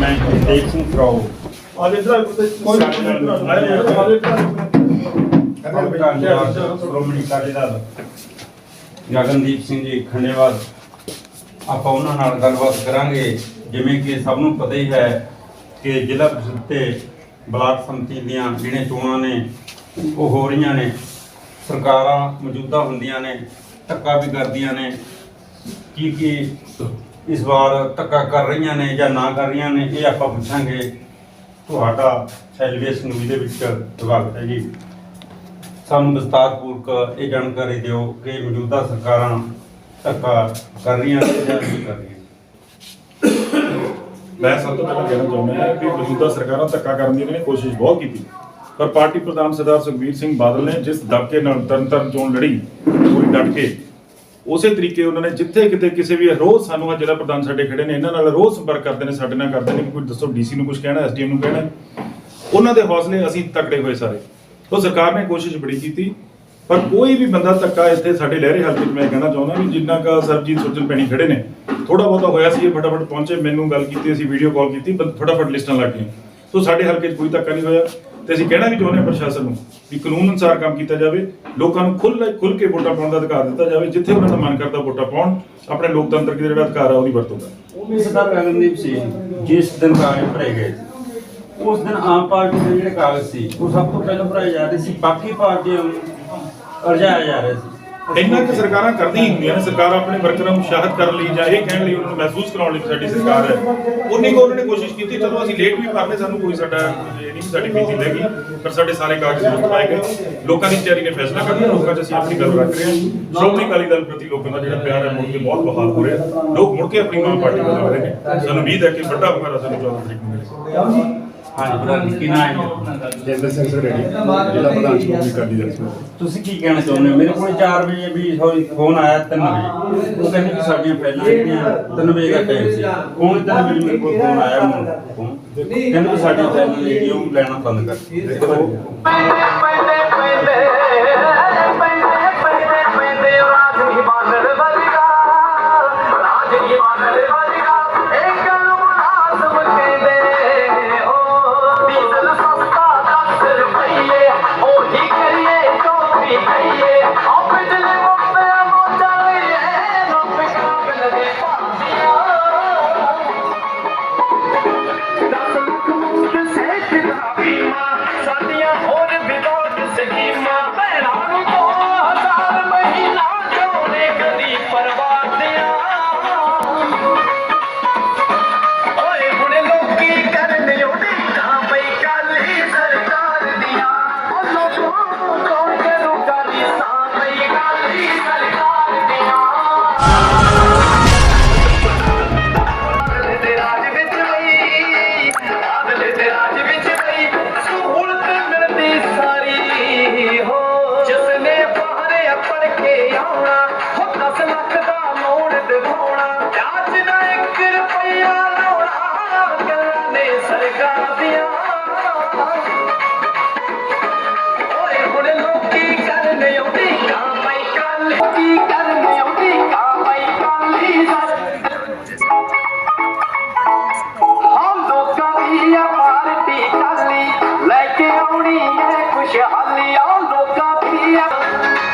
ਮੈਂ ਦੇਖ ਸਿੰਘ ਫਰਾਓ ਆਜ ਇਧਰ ਕੋਈ ਸ਼੍ਰੋਮਣੀ ਅਕਾਲੀ ਦਲ ਗਗਨਦੀਪ ਸਿੰਘ ਜੀ ਖੰਡੇਵਾਲ, ਆਪਾਂ ਉਹਨਾਂ ਨਾਲ ਗੱਲਬਾਤ ਕਰਾਂਗੇ। ਜਿਵੇਂ ਕਿ ਸਭ ਨੂੰ ਪਤਾ ਹੀ ਹੈ ਕਿ ਜ਼ਿਲ੍ਹਾ ਪ੍ਰੀਸ਼ਦ ਤੇ ਬਲਾਕ ਸੰਮਤੀ ਦੀਆਂ ਜਿਹੜੀਆਂ ਚੋਣਾਂ ਨੇ, ਉਹ ਹੋ ਰਹੀਆਂ ਨੇ। ਸਰਕਾਰਾਂ ਮੌਜੂਦਾ ਹੁੰਦੀਆਂ ਨੇ, ਧੱਕਾ ਵੀ ਕਰਦੀਆਂ ਨੇ। ਕੀ ਕੀ ਇਸ ਵਾਰ ਧੱਕਾ ਕਰ ਰਹੀਆਂ ਨੇ ਜਾਂ ਨਾ ਕਰ ਰਹੀਆਂ ਨੇ, ਇਹ ਆਪਾਂ ਪੁੱਛਾਂਗੇ। ਤੁਹਾਡਾ ਸੈਲਵੇਸ ਨਿਊਜ਼ ਦੇ ਵਿੱਚ ਸਵਾਗਤ ਹੈ ਜੀ। ਸਾਨੂੰ ਵਿਸਤਾਰਪੂਰਵਕ ਇਹ ਜਾਣਕਾਰੀ ਦਿਓ ਕਿ ਮੌਜੂਦਾ ਸਰਕਾਰਾਂ ਧੱਕਾ ਕਰ ਰਹੀਆਂ ਨੇ ਜਾਂ ਨਹੀਂ ਕਰ ਰਹੀਆਂ। ਮੈਂ ਸਭ ਤੋਂ ਪਹਿਲਾਂ ਕਹਿਣਾ ਚਾਹੁੰਦਾ ਹਾਂ ਕਿ ਮੌਜੂਦਾ ਸਰਕਾਰਾਂ ਧੱਕਾ ਕਰਨ ਦੀ ਇਹਨਾਂ ਨੇ ਕੋਸ਼ਿਸ਼ ਬਹੁਤ ਕੀਤੀ। ਪਰ ਪਾਰਟੀ ਪ੍ਰਧਾਨ ਸਰਦਾਰ ਸੁਖਬੀਰ ਸਿੰਘ ਬਾਦਲ ਨੇ ਜਿਸ ਦਬਕੇ ਨਾਲ ਤਰਨਤਾਰਨ ਚੋਣ ਲੜੀ ਪੂਰੀ ਡਟ ਕੇ ਉਸੇ ਤਰੀਕੇ ਉਹਨਾਂ ਨੇ ਜਿੱਥੇ ਕਿਤੇ ਕਿਸੇ ਵੀ ਰੋਜ਼ ਸਾਨੂੰ ਆ ਜ਼ਿਲ੍ਹਾ ਪ੍ਰਧਾਨ ਸਾਡੇ ਖੜੇ ਨੇ, ਇਹਨਾਂ ਨਾਲ ਰੋਜ਼ ਸੰਪਰਕ ਕਰਦੇ ਨੇ, ਸਾਡੇ ਨਾਲ ਕਰਦੇ ਨੇ ਕਿ ਕੋਈ ਦੱਸੋ, ਡੀਸੀ ਨੂੰ ਕੁਝ ਕਹਿਣਾ, ਐਸਡੀਐਮ ਨੂੰ ਕਹਿਣਾ। ਉਹਨਾਂ ਦੇ ਹੌਸਲੇ ਅਸੀਂ ਤਕੜੇ ਹੋਏ ਸਾਰੇ। ਤੋਂ ਸਰਕਾਰ ਨੇ ਕੋਸ਼ਿਸ਼ ਬੜੀ ਕੀਤੀ, ਪਰ ਕੋਈ ਵੀ ਬੰਦਾ ਧੱਕਾ ਇੱਥੇ ਸਾਡੇ ਲਹਿਰੇ ਹਲਕੇ 'ਚ ਮੈਂ ਕਹਿਣਾ ਚਾਹੁੰਦਾ ਵੀ ਜਿੰਨਾ ਕਾ ਸਰਜੀਤ ਸੁਰਜਨ ਪੈਣੀ ਖੜੇ ਨੇ ਥੋੜਾ ਬਹੁਤਾ ਹੋਇਆ ਸੀ ਇਹ ਫਟਾਫਟ ਪਹੁੰਚੇ, ਮੈਨੂੰ ਗੱਲ ਕੀਤੀ, ਅਸੀਂ ਵੀਡੀਓ ਕਾਲ ਕੀਤੀ ਬੰ- ਫਟਾਫਟ ਲਿਸਟਾਂ ਲੱਗ ਗਈਆਂ। ਸੋ ਸਾਡੇ ਹਲਕੇ 'ਚ ਕੋਈ ਧੱਕਾ ਨਹੀਂ ਹੋਇਆ ਤੇ ਅਸੀਂ ਕਹਿਣਾ ਵੀ ਚਾਹੁੰਦੇ ਹਾਂ ਪ੍ਰਸ਼ਾਸਨ ਨੂੰ ਵੀ ਕਾਨੂੰਨ ਅਨੁਸਾਰ ਕੰਮ ਕੀਤਾ ਜਾਵੇ ਲੋਕਾਂ ਨੂੰ ਖੁੱਲ੍ਹ ਖੁੱਲ ਕੇ ਵੋਟਾਂ ਪਾਉਣ ਦਾ ਅਧਿਕਾਰ ਦਿੱਤਾ ਜਾਵੇ ਜਿੱਥੇ ਉਹਨਾਂ ਦਾ ਮਨ ਕਰਦਾ ਵੋਟਾਂ ਪਾਉਣ ਆਪਣੇ ਲੋਕਤੰਤਰ ਦਾ ਜਿਹੜਾ ਅਧਿਕਾਰ ਆ ਉਹਦੀ ਵਰਤੋਂ ਕਰਨ। ਉਹ ਸਰਦਾਰ ਗਗਨਦੀਪ ਸਿੰਘ ਜਿਸ ਦਿਨ ਕਾਗਜ਼ ਭਰੇ ਗਏ ਸੀ, ਉਸ ਦਿਨ ਆਮ ਪਾਰਟੀ ਦੇ ਜਿਹੜੇ ਕਾਗਜ਼ ਸੀ ਉਹ ਸਭ ਤੋਂ ਪਹਿਲਾਂ ਭਰਾਏ ਜਾ ਰਹੇ ਸੀ ਬਾਕੀ ਪਾਰਟੀਆਂ ਨੂੰ ਅਰਜਾਇਆ ਜਾ ਰਿਹਾ ਸੀ। ਇੰਨਾ ਕਿ ਸਰਕਾਰਾਂ ਕਰਦੀਆਂ ਹੁੰਦੀਆਂ ਨੇ। ਸਰਕਾਰ ਆਪਣੇ ਵਰਕਰਾਂ ਨੂੰ ਸ਼ਾਹਤ ਕਰਨ ਲਈ ਜਾਂ ਇਹ ਕਹਿਣ ਲਈ ਉਹਨਾਂ ਨੂੰ ਮਹਿਸੂਸ ਕਰਾਉਣ ਲਈ ਸਾਡੀ ਸਰਕਾਰ ਹੈ। ਉਨੀ ਕੋ ਉਹਨਾਂ ਨੇ ਕੋਸ਼ਿਸ਼ ਕੀਤੀ, ਚਲੋ ਅਸੀਂ ਲੇਟ ਵੀ ਕਰਨੇ ਸਾਨੂੰ ਕੋਈ ਸਾਡਾ ਇਹ ਨਹੀਂ ਸਾਡੀ ਬੀਤੀ ਲੱਗੀ ਪਰ ਸਾਡੇ ਸਾਰੇ ਕਾਗਜ਼ ਦੁਰਸਤ ਗਏ। ਲੋਕਾਂ ਦੀ ਤਿਆਰੀ ਨੇ ਫੈਸਲਾ ਕਰਨਾ ਲੋਕਾਂ 'ਚ ਅਸੀਂ ਆਪਣੀ ਗੱਲ ਰੱਖ ਰਹੇ ਹਾਂ। ਸ਼੍ਰੋਮਣੀ ਅਕਾਲੀ ਦਲ ਪ੍ਰਤੀ ਲੋਕਾਂ ਦਾ ਜਿਹੜਾ ਪਿਆਰ ਹੈ, ਮੁੜ ਕੇ ਬਹੁਤ ਬਹਾਲ ਹੋ ਰਿਹਾ ਲੋਕ ਮੁੜ ਕੇ ਆਪਣੀ ਮਾਂ ਪਾਰਟੀ ਵੱਲ ਆ ਰਹੇ ਨੇ। ਸਾਨੂੰ ਉਮੀਦ ਹੈ ਕਿ ਵੱਡਾ ਹਮਾਰਾ ਸਾਨੂੰ 14 ਤਰੀਕ ਨੂੰ ਮਿਲੇਗਾ ਹਾਂਜੀ ਬਰਾਦਰ ਕੀ ਨਾਮ ਹੈ। ਜੈਂਦਰ ਸਿੰਘ ਸਰੇੜੀ ਜ਼ਿਲ੍ਹਾ ਪ੍ਰਧਾਨ ਸ਼੍ਰੋਮਣੀ ਅਕਾਲੀ ਦਲ ਤੁਸੀਂ ਕੀ ਕਹਿਣਾ ਚਾਹੁੰਦੇ ਹੋ? ਮੇਰੇ ਕੋਲ 4 ਵਜੇ ਵੀ ਸੌਰੀ ਫੋਨ ਆਇਆ 3 ਵਜੇ। ਉਹ ਕਹਿੰਦੇ ਕਿ ਸਾਡੀਆਂ ਪਹਿਲਾਂ ਜਿਹੜੀਆਂ 3 ਵਜੇ ਦਾ ਟਾਈਮ ਸੀ। ਹੁਣ 3 ਵਜੇ ਮੇਰੇ ਕੋਲ ਫੋਨ ਆਇਆ ਫੋਨ ਕਹਿੰਦੇ ਕਿ ਸਾਡੀਆਂ ਪਹਿਲਾਂ ਜਿਹੜੀਆਂ ਉਹ ਲੈਣਾ ਬੰਦ ਕਰ ਦਿੱਤੀ। Yeah.